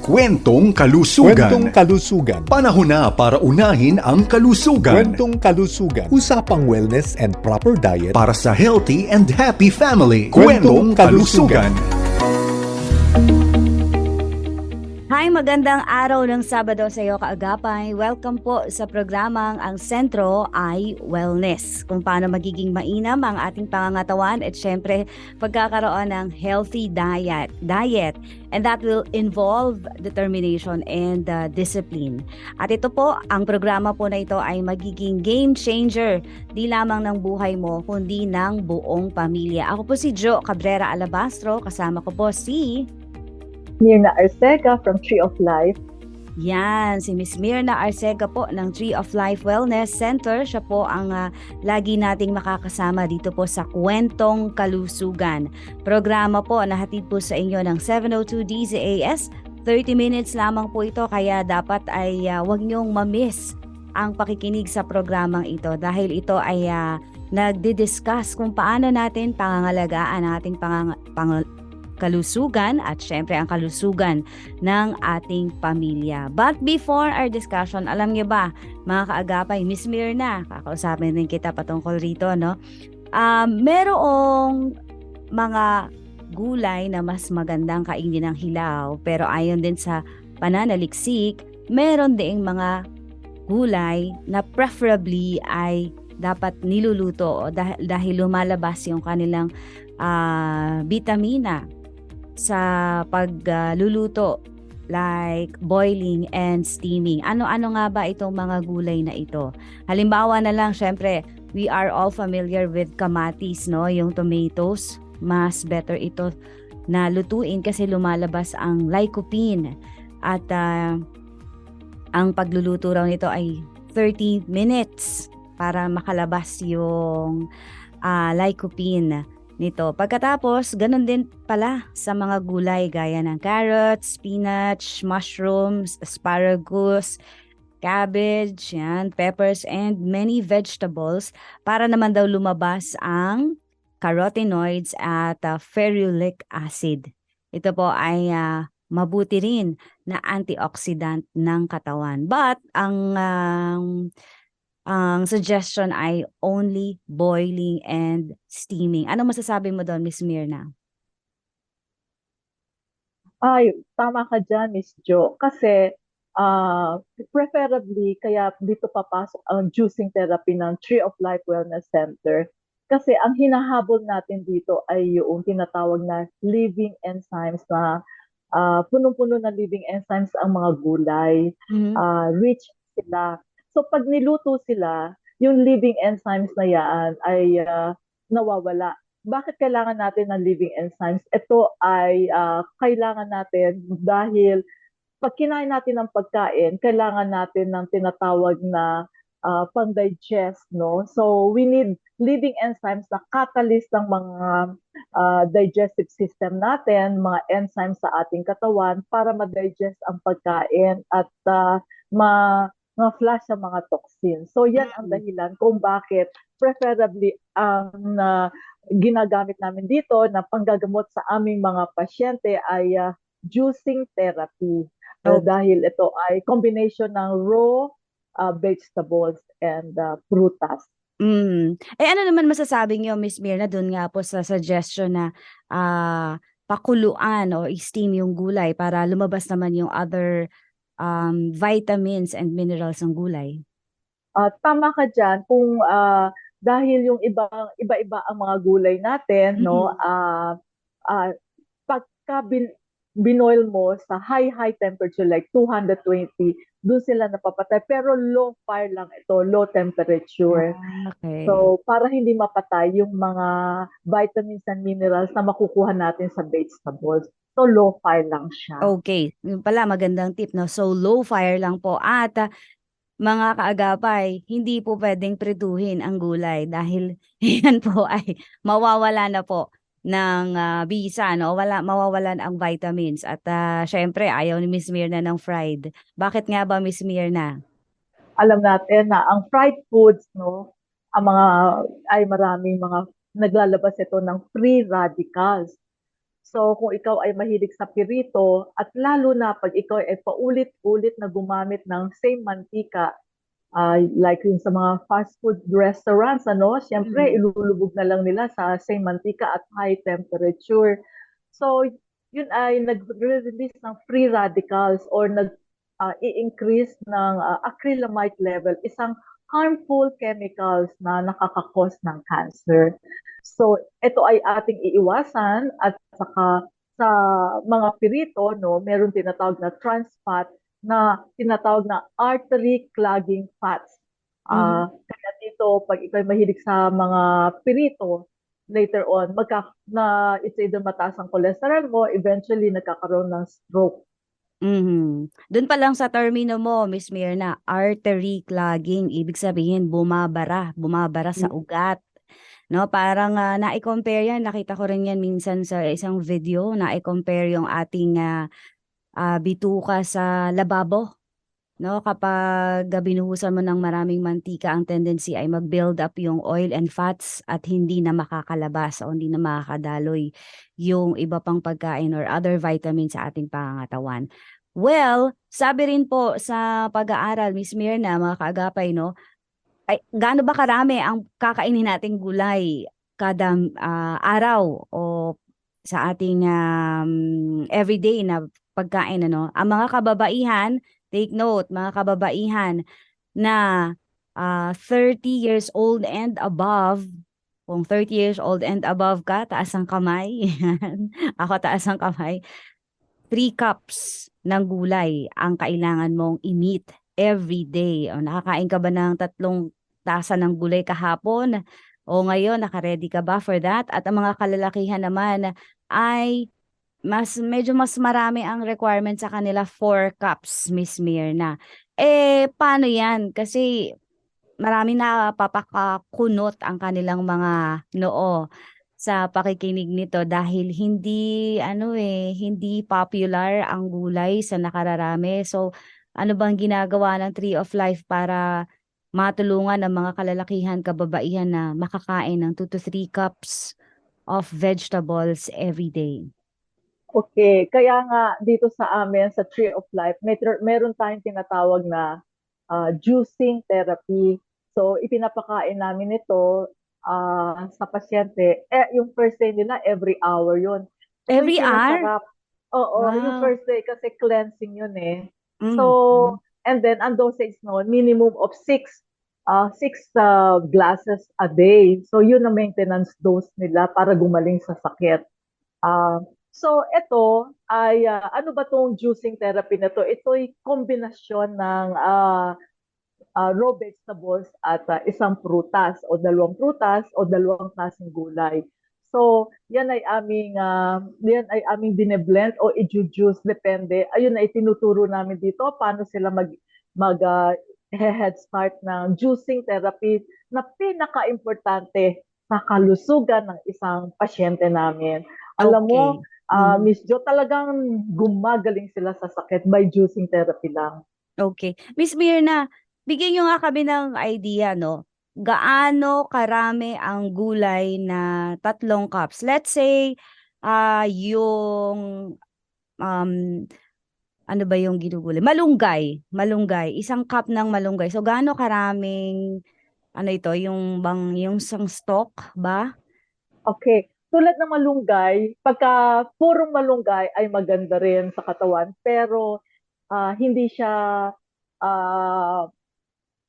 Kwentong Kalusugan. Kwentong kalusugan. Panahon na para unahin ang kalusugan. Kwentong kalusugan. Usapang wellness and proper diet. Para sa healthy and happy family. Kwentong Kwentong Kalusugan. Hi, magandang araw ng Sabado sa iyo kaagapay. Welcome po sa programang Ang Sentro ay Wellness. Kung paano magiging mainam ang ating pangangatawan at syempre pagkakaroon ng healthy diet. diet. And that will involve determination and uh, discipline. At ito po, ang programa po na ito ay magiging game changer. Di lamang ng buhay mo, kundi ng buong pamilya. Ako po si Jo Cabrera Alabastro. Kasama ko po si... Mirna Arcega from Tree of Life. Yan, si Miss Mirna Arcega po ng Tree of Life Wellness Center. Siya po ang ah, lagi nating makakasama dito po sa Kwentong Kalusugan. Programa po na hatid po sa inyo ng 702 DZAS. 30 minutes lamang po ito kaya dapat ay ah, wag niyong mamiss ang pakikinig sa programang ito dahil ito ay ah, nagdi-discuss kung paano natin pangangalagaan ang ating pangang- pang- kalusugan at syempre ang kalusugan ng ating pamilya. But before our discussion, alam niyo ba, mga kaagapay, Miss Mirna, kakausapin din kita patungkol rito, no? Um, merong mga gulay na mas magandang kainin ng hilaw, pero ayon din sa pananaliksik, meron ding mga gulay na preferably ay dapat niluluto dahil, dahil lumalabas yung kanilang ah, vitamina sa pagluluto like boiling and steaming. Ano-ano nga ba itong mga gulay na ito? Halimbawa na lang, syempre, we are all familiar with kamatis, no? Yung tomatoes, mas better ito na lutuin kasi lumalabas ang lycopene. At ah, ang pagluluto raw nito ay 30 minutes para makalabas yung ah, lycopene nito. Pagkatapos, ganun din pala sa mga gulay gaya ng carrots, spinach, mushrooms, asparagus, cabbage, yan, peppers, and many vegetables para naman daw lumabas ang carotenoids at uh, ferulic acid. Ito po ay ah, mabuti rin na antioxidant ng katawan. But ang um, ang suggestion ay only boiling and steaming. Ano masasabi mo doon, Miss Mirna? Ay, tama ka dyan, Miss Jo. Kasi ah, preferably, kaya dito papasok ang juicing therapy ng Tree of Life Wellness Center. Kasi ang hinahabol natin dito ay yung tinatawag na living enzymes na ah, punong-puno na living enzymes ang mga gulay. Mhm. ah, rich sila. So pag niluto sila, yung living enzymes na yan ay ah, nawawala. Bakit kailangan natin ng living enzymes? Ito ay ah, kailangan natin dahil pag kinain natin ng pagkain, kailangan natin ng tinatawag na ah, pang-digest, no? So we need living enzymes na catalyst ng mga ah, digestive system natin, mga enzymes sa ating katawan para ma-digest ang pagkain at ah, ma mga flush sa mga toxins. So yan ang dahilan kung bakit preferably ang ah, ginagamit namin dito na panggagamot sa aming mga pasyente ay ah, juicing therapy. Oh. dahil ito ay combination ng raw ah, vegetables and ah, prutas. Mm. Eh ano naman masasabi niyo, Miss Mirna, doon nga po sa suggestion na ah, pakuluan o steam yung gulay para lumabas naman yung other um, vitamins and minerals ng gulay. Ah, tama ka diyan kung ah, dahil yung ibang iba-iba ang mga gulay natin, no? Mhm. Ah, ah, pagka bin, binoil mo sa high high temperature like 220, doon sila napapatay pero low fire lang ito, low temperature. Ah, okay. So, para hindi mapatay yung mga vitamins and minerals na makukuha natin sa vegetables. So, low fire lang siya. Okay, yun pala magandang tip no. So low fire lang po at ah, mga kaagapay, hindi po pwedeng prituhin ang gulay dahil yan po ay mawawala na po ng ah, bisa no. Wala mawawalan ang vitamins at ah, syempre ayaw ni Miss Mirna ng fried. Bakit nga ba Miss Mirna? alam natin na ang fried foods, no, ang mga ay maraming mga naglalabas ito ng free radicals. So kung ikaw ay mahilig sa pirito at lalo na pag ikaw ay paulit-ulit na gumamit ng same mantika, ah, like yung sa mga fast food restaurants, ano, syempre Mm. ilulubog na lang nila sa same mantika at high temperature. So yun ay nag-release ng free radicals or nag ah, i-increase ng ah, acrylamide level, isang harmful chemicals na nakakakos ng cancer. So, ito ay ating iiwasan at saka sa mga pirito, no, meron tinatawag na trans fat na tinatawag na artery clogging fats. Ah, kaya dito, pag ikaw ay mahilig sa mga pirito, later on, magka, na it's either mataas ang cholesterol mo, eventually nagkakaroon ng stroke. Mhm. Doon pa lang sa termino mo, Miss Mirna, artery clogging, ibig sabihin bumabara, bumabara sa Mm. ugat. No, parang ah, na-compare yan, nakita ko rin yan minsan sa isang video, na-compare yung ating ah, ah, bituka sa lababo. No, kapag binuhusan mo ng maraming mantika, ang tendency ay mag-build up yung oil and fats at hindi na makakalabas o hindi na makakadaloy yung iba pang pagkain or other vitamins sa ating pangangatawan. Well, sabi rin po sa pag-aaral, Miss Mirna, mga kaagapay, no, ay, gaano ba karami ang kakainin nating gulay kada ah, araw o sa ating um, everyday na pagkain, ano? Ang mga kababaihan, take note, mga kababaihan na ah, 30 years old and above, kung 30 years old and above ka, taas ang kamay. Ako taas ang kamay. 3 cups ng gulay ang kailangan mong i-meet every day. O nakakain ka ba ng tatlong tasa ng gulay kahapon? O ngayon, nakaready ka ba for that? At ang mga kalalakihan naman ay mas medyo mas marami ang requirement sa kanila 4 cups, Miss Mirna. Eh, paano yan? Kasi marami na papakakunot ang kanilang mga noo sa pakikinig nito dahil hindi ano eh hindi popular ang gulay sa nakararami. So ano bang ginagawa ng Tree of Life para matulungan ang mga kalalakihan, kababaihan na makakain ng 2 to 3 cups of vegetables every day? Okay, kaya nga dito sa amin sa Tree of Life, may meron tayong tinatawag na ah, juicing therapy. So ipinapakain namin ito ah, sa pasyente. Eh, yung first day nila every hour 'yun. So, Every yung hour? Oo, yung Wow. first day kasi cleansing 'yun eh. Mm, So, and then ang dosage noon, minimum of six uh, six uh, glasses a day. So, yun ang maintenance dose nila para gumaling sa sakit. Ah, so, ito ay, ah, ano ba tong juicing therapy na to? Ito ay kombinasyon ng ah, ah, raw vegetables at ah, isang prutas o dalawang prutas o dalawang klaseng gulay. So, yan ay aming ah, yan ay aming bine-blend o i-juice depende. Ayun ay tinuturo namin dito paano sila mag mag ah, head start ng juicing therapy na pinaka-importante sa kalusugan ng isang pasyente namin. Alam mo, Okay. ah, Mhm. Miss Jo, talagang gumagaling sila sa sakit by juicing therapy lang. Okay. Miss Mirna, bigyan nyo nga kami ng idea, no? Gaano karami ang gulay na tatlong cups? Let's say, ah yung, um, ano ba yung ginugulay? Malunggay. Malunggay. Isang cup ng malunggay. So, gaano karaming, ano ito, yung bang, yung isang stock ba? Okay. Tulad ng malunggay, pagka purong malunggay ay maganda rin sa katawan, pero ah, hindi siya ah,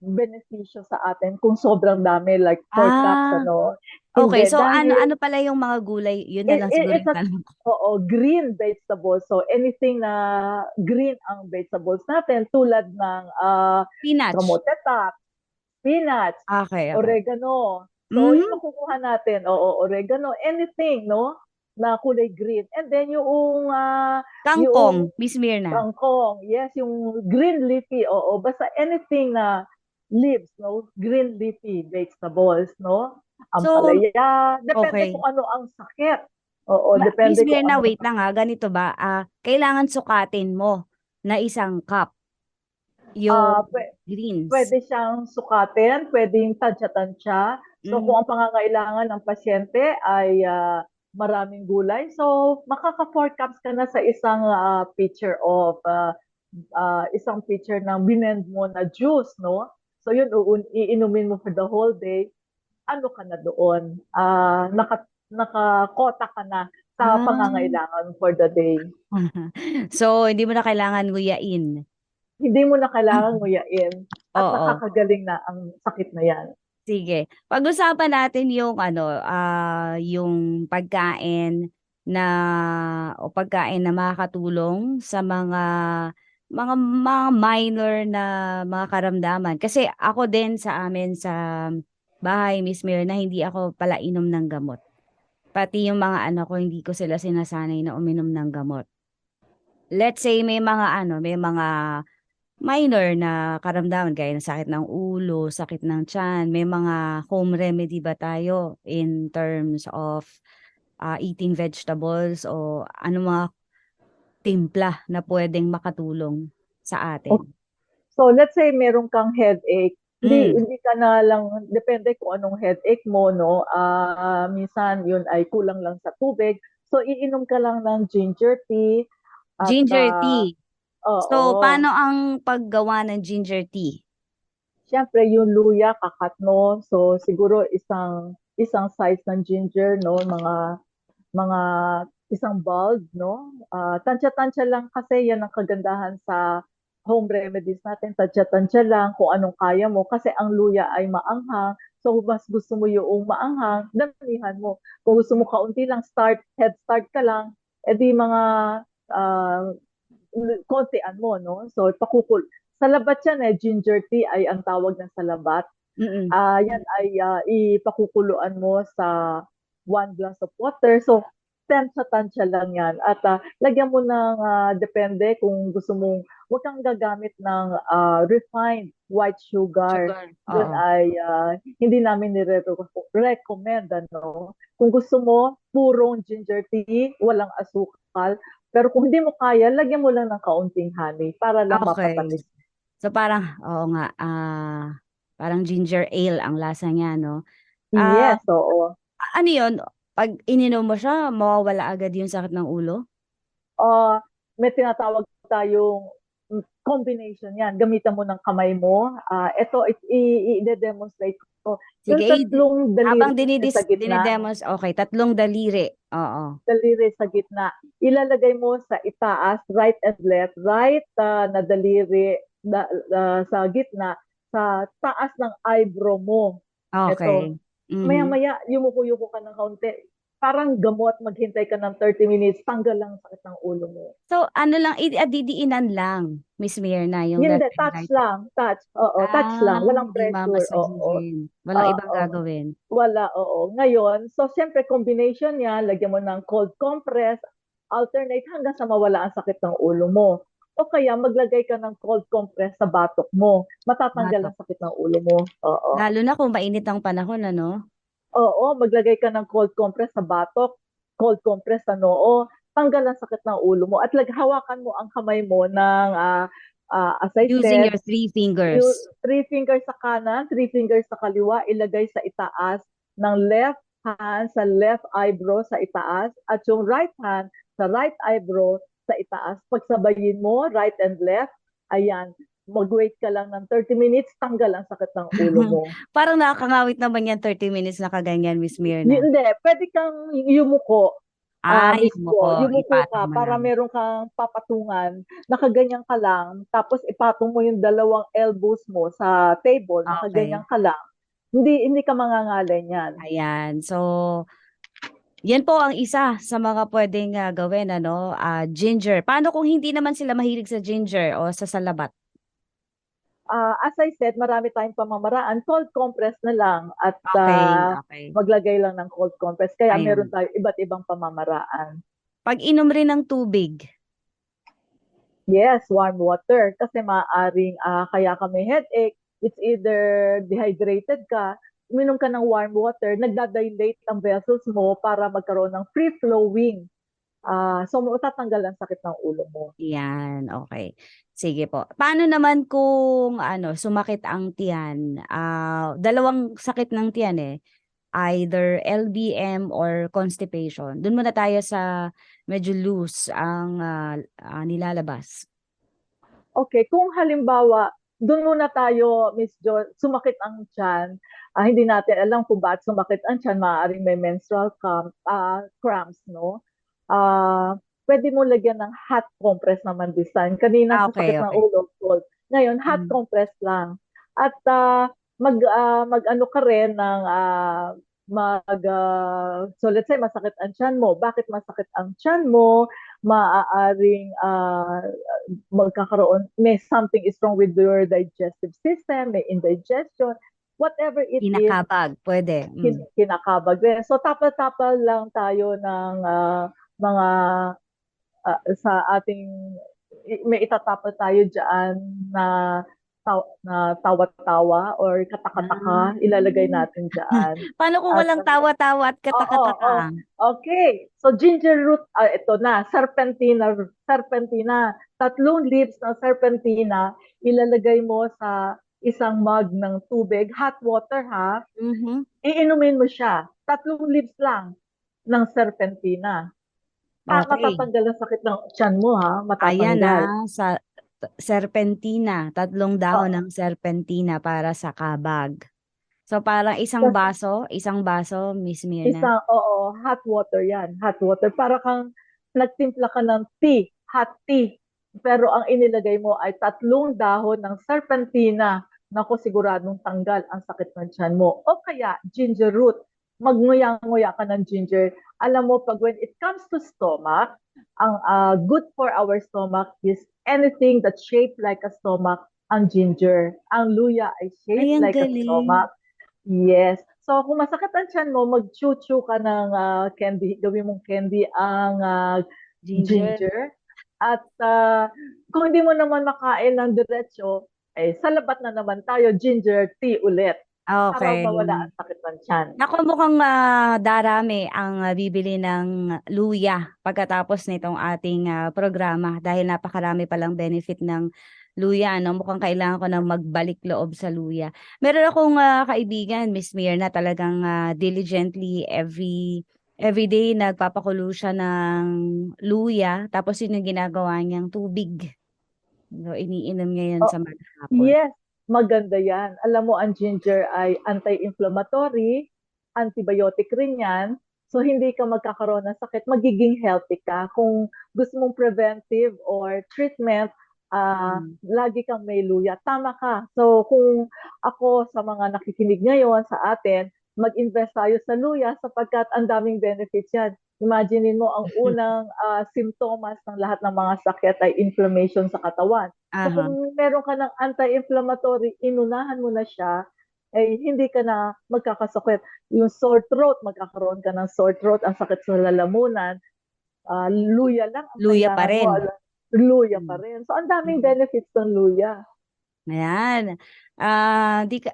benepisyo sa atin kung sobrang dami, like 4 cups, Ah, ano. Okay, Hindi, so ano, dahil- ano pala yung mga gulay? Yun na It- lang it- siguro it's yung a- tanong ko. Oo, green vegetables. So, anything na green ang vegetables natin, tulad ng ah, Spinach. kamote top, spinach, Okay, okay. oregano. So, Mhm. yung makukuha natin, oo, oregano, anything, no? Na kulay green. And then yung ah, Kangkong, Miss Mirna. kangkong, yes, yung green leafy, oo, basta anything na leaves, no? Green leafy vegetables, no? Ang So, palaya, depende okay. kung ano ang sakit. Oo, Ma- depende Miss kung Mirna, ano. wait lang ha, ganito ba? Ah, kailangan sukatin mo na isang cup yung Ah, pwe- greens. Pwede siyang sukatin, pwedeng tansya-tansya. So Mhm. kung ang pangangailangan ng pasyente ay ah, maraming gulay. So, makaka-4 cups ka na sa isang ah, pitcher of ah, ah, isang pitcher ng binend mo na juice, no? So, yun, uun, iinumin mo for the whole day. Ano ka na doon? Ah, naka, nakakota ka na sa Ah. pangangailangan for the day. So, hindi mo na kailangan nguyain. Hindi mo na kailangan nguyain at Oo. nakakagaling na ang sakit na yan. Sige. Pag-usapan natin yung ano, ah, yung pagkain na o pagkain na makakatulong sa mga mga mga minor na mga karamdaman. Kasi ako din sa amin sa bahay, Miss Mir, na hindi ako pala inom ng gamot. Pati yung mga anak ko, hindi ko sila sinasanay na uminom ng gamot. Let's say may mga ano, may mga minor na karamdaman gaya ng sakit ng ulo, sakit ng tiyan, may mga home remedy ba tayo in terms of ah, eating vegetables o ano mga timpla na pwedeng makatulong sa atin? So, let's say meron kang headache. Hindi, Mm. hindi ka na lang, depende kung anong headache mo, no? Ah, minsan, yun ay kulang lang sa tubig. So, iinom ka lang ng ginger tea. at, Ginger ah, tea. oo. So, paano ang paggawa ng ginger tea? Siyempre, yung luya, kakat mo. So, siguro isang isang size ng ginger, no? Mga mga isang bulb, no? Ah, tansya-tansya lang kasi yan ang kagandahan sa home remedies natin. Tansya-tansya lang kung anong kaya mo kasi ang luya ay maanghang. So, mas gusto mo yung maanghang, damihan mo. Kung gusto mo kaunti lang, start, head start ka lang, edi mga ah, kontian mo, no? So, pakukul. Salabat yan eh, ginger tea ay ang tawag ng salabat. Mm-mm. Ah, yan ay ah, ipakukuluan mo sa one glass of water. So, tansya-tansya lang yan. At ah, lagyan mo ng, ah, depende kung gusto mong, huwag kang gagamit ng ah, refined white sugar. Sugar. Oo. ay ah, hindi namin nire-recommend. Ano? Kung gusto mo, purong ginger tea, walang asukal. Pero kung hindi mo kaya, lagyan mo lang ng kaunting honey para lang Okay. mapatamis. So, parang, oo nga, ah, parang ginger ale ang lasa niya, no? Ah, Yes, oo. ano yun? Pag ininom mo siya, mawawala agad yung sakit ng ulo? uh, may tinatawag tayong mm, combination yan. Gamitan mo ng kamay mo. Ah, ito, i-demonstrate ko. Yung Sige, i- tatlong habang daliri dinidis, sa gitna, dinidemos, okay, tatlong daliri. Oo. daliri sa gitna, ilalagay mo sa itaas, right and left, right ah, na daliri da- ah, sa gitna, sa taas ng eyebrow mo. Okay. Mhm. Maya-maya, yumuko-yuko ka ng kaunti. Parang gamot, maghintay ka ng 30 minutes, tanggal lang ang sakit ng ulo mo. So, ano lang, i- ah, lang, Miss Mirna, yung Hindi, touch right. lang. Touch. Oo, touch lang. Ah, Walang pressure. Oo. Walang Oo. ibang gagawin. wala, oo. Ngayon, so siyempre combination niya, lagyan mo ng cold compress, alternate hanggang sa mawala ang sakit ng ulo mo. O kaya maglagay ka ng cold compress sa batok mo. Matatanggal ang sakit ng ulo mo. Oo. Lalo na kung mainit ang panahon, ano? Oo, maglagay ka ng cold compress sa batok, cold compress sa noo, tanggal ang sakit ng ulo mo. At laghawakan mo ang kamay mo ng, ah, ah, as I Using said, your three fingers. Three fingers sa kanan, three fingers sa kaliwa, ilagay sa itaas ng left hand sa left eyebrow sa itaas at yung right hand sa right eyebrow sa itaas. Pagsabayin mo, right and left, ayan, mag-wait ka lang ng 30 minutes, tanggal ang sakit ng ulo mo. Parang nakakangawit naman yan 30 minutes na kaganyan, Miss Mirna. Hindi, pwede kang yumuko. Ah, mismo. mo Yumuko ka para lang. meron kang papatungan. Nakaganyan ka lang. Tapos ipatong mo yung dalawang elbows mo sa table. Okay. Nakaganyan ka lang. Hindi hindi ka mangangalay niyan. Ayan. So, yan po ang isa sa mga pwedeng ah, gawin, ano? Ah, ginger. Paano kung hindi naman sila mahilig sa ginger o sa salabat? Ah, as I said, marami tayong pamamaraan. Cold compress na lang at Okay, ah, okay. maglagay lang ng cold compress. Kaya Ayun. meron tayo iba't ibang pamamaraan. Pag inom rin ng tubig, Yes, warm water kasi maaring ah, kaya ka may headache. It's either dehydrated ka, uminom ka ng warm water, nagdadilate ang vessels mo para magkaroon ng free flowing. Ah, so matatanggal ang sakit ng ulo mo. Yan, okay. Sige po. Paano naman kung ano, sumakit ang tiyan? Ah, dalawang sakit ng tiyan eh. either LBM or constipation. Doon muna tayo sa medyo loose ang ah, ah, nilalabas. Okay, kung halimbawa, doon muna tayo, Miss Jo, sumakit ang tiyan, ah, hindi natin alam kung bakit sumakit ang tiyan, maaaring may menstrual cramp, ah, cramps, no? Ah, pwede mo lagyan ng hot compress naman this time. Kanina Ah, okay, sasakit ng okay. ulo, cold. Ngayon, hot Mm. compress lang. At ah, mag, ah, mag-ano ka rin ng ah, mag, ah, so let's say masakit ang tiyan mo. Bakit masakit ang tiyan mo? Maaaring ah, magkakaroon, may something is wrong with your digestive system, may indigestion, whatever it is, Kinakabag, pwede. Mm. kin- kinakabag. So tapal-tapal lang tayo ng ah, mga ah, sa ating may itatapal tayo diyan na taw- na tawa-tawa or katakataka, Ah. ilalagay natin diyan. Paano kung walang tawa-tawa at katakataka? Okay, so ginger root, ah, ito na, serpentina, serpentina. Tatlong leaves ng serpentina, ilalagay mo sa isang mug ng tubig, hot water ha, Mhm. iinumin mo siya. Tatlong leaves lang ng serpentina. Ah, Okay. matatanggal ang sakit ng tiyan mo ha, Ayan matatanggal. na, sa t- serpentina, tatlong dahon ng serpentina para sa kabag. So parang isang baso, isang baso, Miss Mirna. Isang, oo, hot water yan, hot water. Para kang nagtimpla ka ng tea, hot tea. Pero ang inilagay mo ay tatlong dahon ng serpentina. Naku, siguradong tanggal ang sakit ng tiyan mo. O kaya, ginger root. Magnguya-nguya ka ng ginger. Alam mo, pag when it comes to stomach, ang ah, good for our stomach is anything that shaped like a stomach, ang ginger. Ang luya ay shaped Ay, ang like a galing. stomach. Yes. So, kung masakit ang tiyan mo, mag-chew-chew ka ng ah, candy, gawin mong candy ang ah, Ginger. ginger. At ah, kung hindi mo naman makain ng diretsyo, eh, sa labat na naman tayo, ginger tea ulit. Para Okay. mawala ang sakit ng tiyan. Naku, mukhang ah, darami ang ah, bibili ng luya pagkatapos nitong ating ah, programa dahil napakarami palang benefit ng luya. No? Mukhang kailangan ko nang magbalik loob sa luya. Meron akong ah, kaibigan, Miss Mirna, talagang ah, diligently every every day nagpapakulo siya ng luya tapos yun yung ginagawa niyang tubig. So, iniinom niya yun Oh, sa maghapon. Yes, maganda yan. Alam mo, ang ginger ay anti-inflammatory, antibiotic rin yan. So, hindi ka magkakaroon ng sakit, magiging healthy ka. Kung gusto mong preventive or treatment, ah, Mm. lagi kang may luya. Tama ka. So, kung ako sa mga nakikinig ngayon sa atin, mag-invest tayo sa luya sapagkat ang daming benefits yan. Imaginin mo, ang unang ah, simptomas ng lahat ng mga sakit ay inflammation sa katawan. So Aha. kung meron ka ng anti-inflammatory, inunahan mo na siya, eh hindi ka na magkakasakit. Yung sore throat, magkakaroon ka ng sore throat, ang sakit sa lalamunan, ah, luya lang. ang Luya pa rin. Ala- Luya pa rin. So ang daming Mm. benefits ng luya. Ayan. Ah, di ka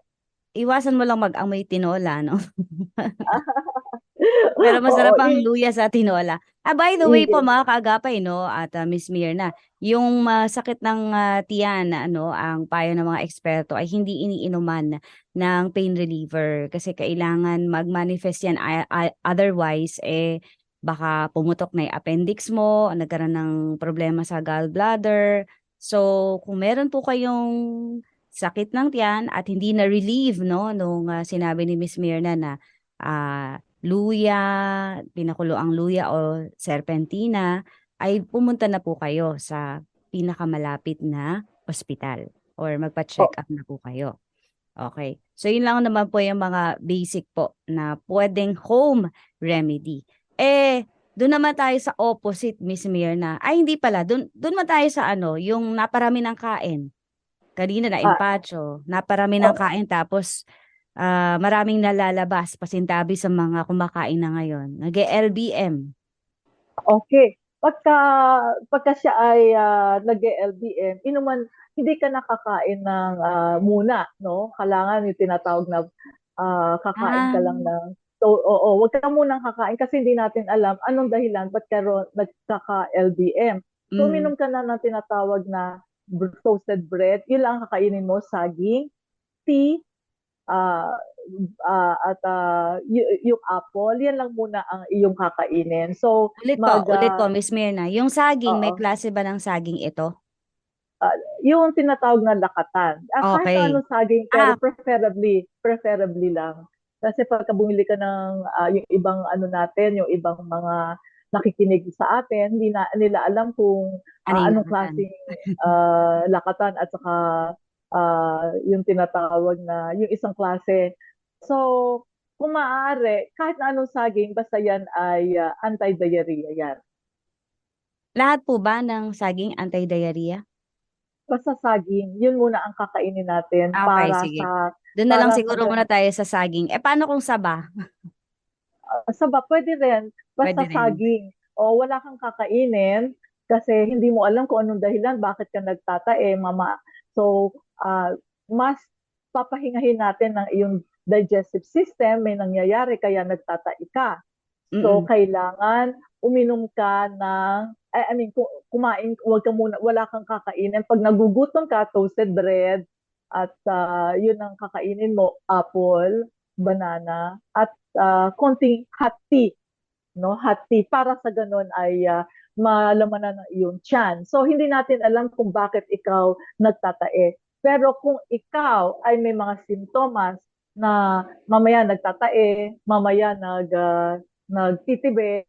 iwasan mo lang mag-amoy tinola, no? Pero masarap Oo, ang i- luya sa tinola. Ah, by the way po mga kaagapay, no, at ah, Miss Mirna, yung ah, sakit ng ah, tiyan, ano, ang payo ng mga eksperto ay hindi iniinuman ng pain reliever kasi kailangan mag-manifest yan I- I- otherwise eh baka pumutok na yung appendix mo, nagkaroon ng problema sa gallbladder. So, kung meron po kayong sakit ng tiyan at hindi na relieve no nung ah, sinabi ni Miss Mirna na ah, luya, pinakulo ang luya o serpentina, ay pumunta na po kayo sa pinakamalapit na ospital or magpa-check up na po kayo. Okay. So yun lang naman po yung mga basic po na pwedeng home remedy. Eh, doon naman tayo sa opposite, Miss Mirna. Ay, hindi pala. Doon, doon naman tayo sa ano, yung naparami ng kain. Kanina na Ah. empacho, naparami ng kain tapos ah, maraming nalalabas, pasintabi sa mga kumakain na ngayon. Nag-LBM. Okay. Pagka, pagka siya ay ah, nag-LBM, inuman, hindi ka nakakain ng ah, muna, no? Kailangan yung tinatawag na ah, kakain ka lang ng So, oo, wag ka munang kakain kasi hindi natin alam anong dahilan ba't karoon nagkaka-LBM. So, Mm. uminom ka na ng tinatawag na toasted bread. Yun lang ang kakainin mo, saging, tea, ah, ah, at ah, y- yung apple, yan lang muna ang iyong kakainin. So, Ulit po, mag, ulit po, Miss Mirna. Yung saging, may Oo. klase ba ng saging ito? yung tinatawag na lakatan. Ah, Okay. Kahit anong saging, pero Ah. preferably, preferably lang. Kasi pagka bumili ka ng ah, yung ibang ano natin, yung ibang mga nakikinig sa atin, hindi na nila alam kung Ano yung anong klaseng ah, lakatan at saka ah, yung tinatawag na yung isang klase. So, kung maaari, kahit na anong saging, basta yan ay ah, anti-diarrhea yan. Lahat po ba ng saging anti-diarrhea? Basta saging, yun muna ang kakainin natin Okay, para sige. sa Doon na lang sa siguro muna tayo sa saging. Eh, paano kung saba? Ah, saba, pwede rin. Basta Pwede rin. saging. O wala kang kakainin kasi hindi mo alam kung anong dahilan bakit ka nagtatae, mama. So, ah, mas papahingahin natin ng iyong digestive system, may nangyayari kaya nagtatae ka. So, Mm-mm. kailangan uminom ka ng, I I mean, ku- kumain, wag ka muna, wala kang kakainin. Pag nagugutom ka, toasted bread, at ah, yun ang kakainin mo, apple, banana, at ah, konting hot tea, no? Hot tea, para sa ganun ay ah, malamanan ng iyong tiyan. So, hindi natin alam kung bakit ikaw nagtatae. Pero kung ikaw ay may mga sintomas na mamaya nagtatae, mamaya nag, ah, nagtitibe,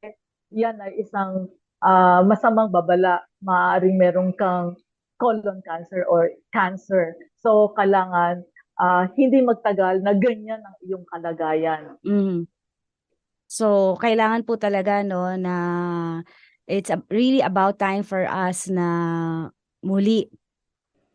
yan ay isang ah, masamang babala. Maaaring meron kang colon cancer or cancer. So, kailangan ah, hindi magtagal na ganyan ang iyong kalagayan. Mhm. So, kailangan po talaga no na it's really about time for us na muli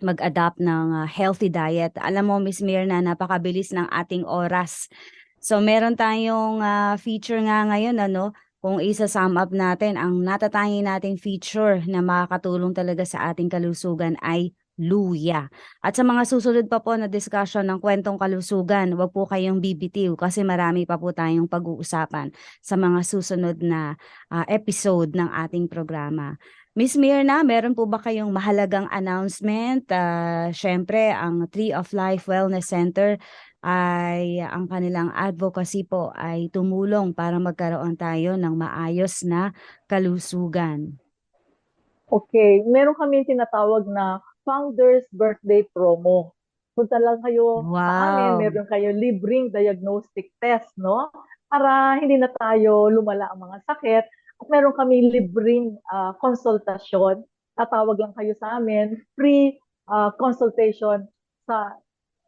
mag-adapt ng ah, healthy diet. Alam mo, Miss Mirna, napakabilis ng ating oras. So, meron tayong ah, feature nga ngayon, ano, kung isa-sum up natin, ang natatangi nating feature na makakatulong talaga sa ating kalusugan ay luya. At sa mga susunod pa po na discussion ng kwentong kalusugan, wag po kayong bibitiw kasi marami pa po tayong pag-uusapan sa mga susunod na ah, episode ng ating programa. Miss Mirna, meron po ba kayong mahalagang announcement? Uh, Siyempre, ang Tree of Life Wellness Center ay ang kanilang advocacy po ay tumulong para magkaroon tayo ng maayos na kalusugan. Okay, meron kami tinatawag na Founders Birthday Promo. Punta lang kayo sa amin, Wow. meron kayo libreng diagnostic test, no? Para hindi na tayo lumala ang mga sakit. At meron kami libreng ah, konsultasyon. Tatawag lang kayo sa amin, free ah, consultation sa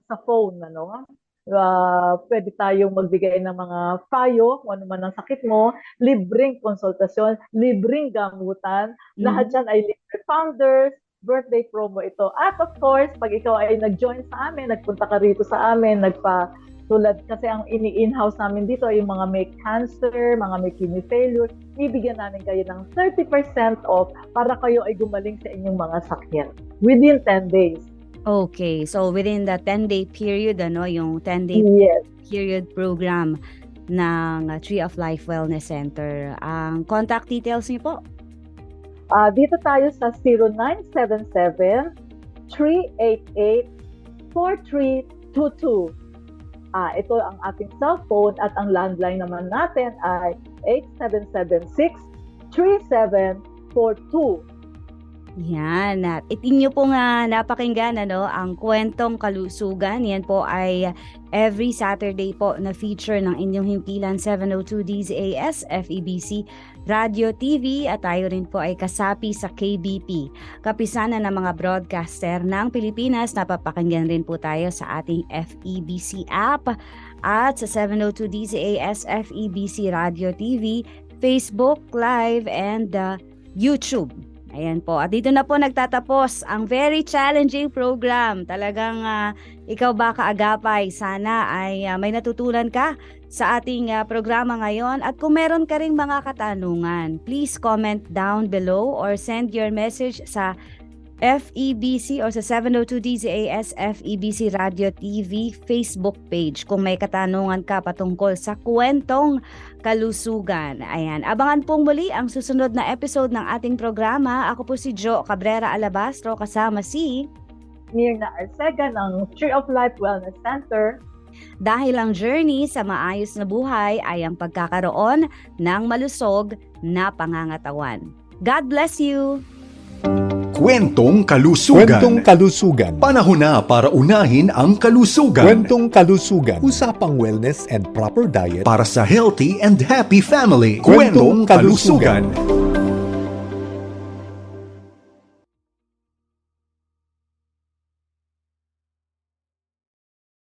sa phone, ano? Ah, pwede tayong magbigay ng mga payo, kung ano man ang sakit mo, libreng konsultasyon, libreng gamutan, lahat yan ay libre. Founders, birthday promo ito. At of course, pag ikaw ay nag-join sa amin, nagpunta ka rito sa amin, nagpa tulad kasi ang ini-in-house namin dito ay yung mga may cancer, mga may kidney failure, bibigyan namin kayo ng 30% off para kayo ay gumaling sa inyong mga sakit within 10 days. Okay, so within the 10-day period, ano, yung 10-day Yes. period program ng Tree of Life Wellness Center. Ang contact details niyo po. Ah, dito tayo sa 0977 388 4322. Ah, ito ang ating cellphone at ang landline naman natin ay 8776 3742. Yan. At itinyo po nga napakinggan ano, ang kwentong kalusugan. Yan po ay every Saturday po na feature ng inyong himpilan 702 DZAS, FEBC, Radio TV at tayo rin po ay kasapi sa KBP. Kapisanan ng mga broadcaster ng Pilipinas. Napapakinggan rin po tayo sa ating FEBC app at sa 702 DZAS, FEBC Radio TV, Facebook Live and uh, YouTube. Ayan po. At dito na po nagtatapos ang very challenging program. Talagang ah, ikaw ba kaagapay, sana ay ah, may natutunan ka sa ating ah, programa ngayon. At kung meron ka ring mga katanungan, please comment down below or send your message sa FEBC or sa 702 DZAS FEBC Radio TV Facebook page kung may katanungan ka patungkol sa kwentong kalusugan. Ayan, abangan pong muli ang susunod na episode ng ating programa. Ako po si Jo Cabrera Alabastro kasama si Mirna Arcega ng Tree of Life Wellness Center. Dahil ang journey sa maayos na buhay ay ang pagkakaroon ng malusog na pangangatawan. God bless you! Kwentong kalusugan. Kwentong kalusugan. Panahon na para unahin ang kalusugan. Kwentong kalusugan. Usapang wellness and proper diet. para sa healthy and happy family. Kwentong Kwentong kalusugan.